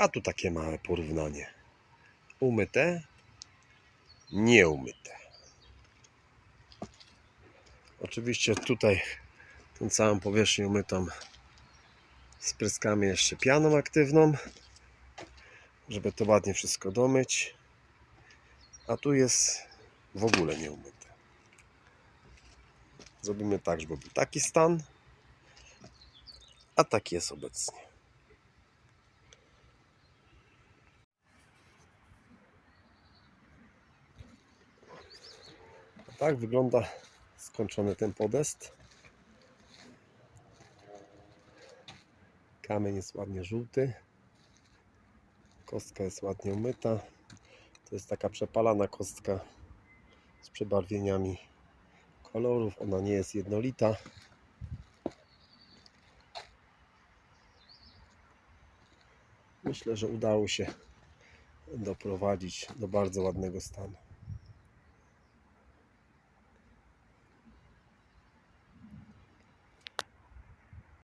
A tu takie małe porównanie. Umyte, nieumyte. Oczywiście tutaj tą całą powierzchnię umytą spryskamy jeszcze pianą aktywną, żeby to ładnie wszystko domyć. A tu jest w ogóle nieumyte. Zrobimy tak, żeby był taki stan, a taki jest obecnie. Tak wygląda skończony ten podest. Kamień jest ładnie żółty. Kostka jest ładnie umyta. To jest taka przepalana kostka z przebarwieniami kolorów. Ona nie jest jednolita. Myślę, że udało się doprowadzić do bardzo ładnego stanu.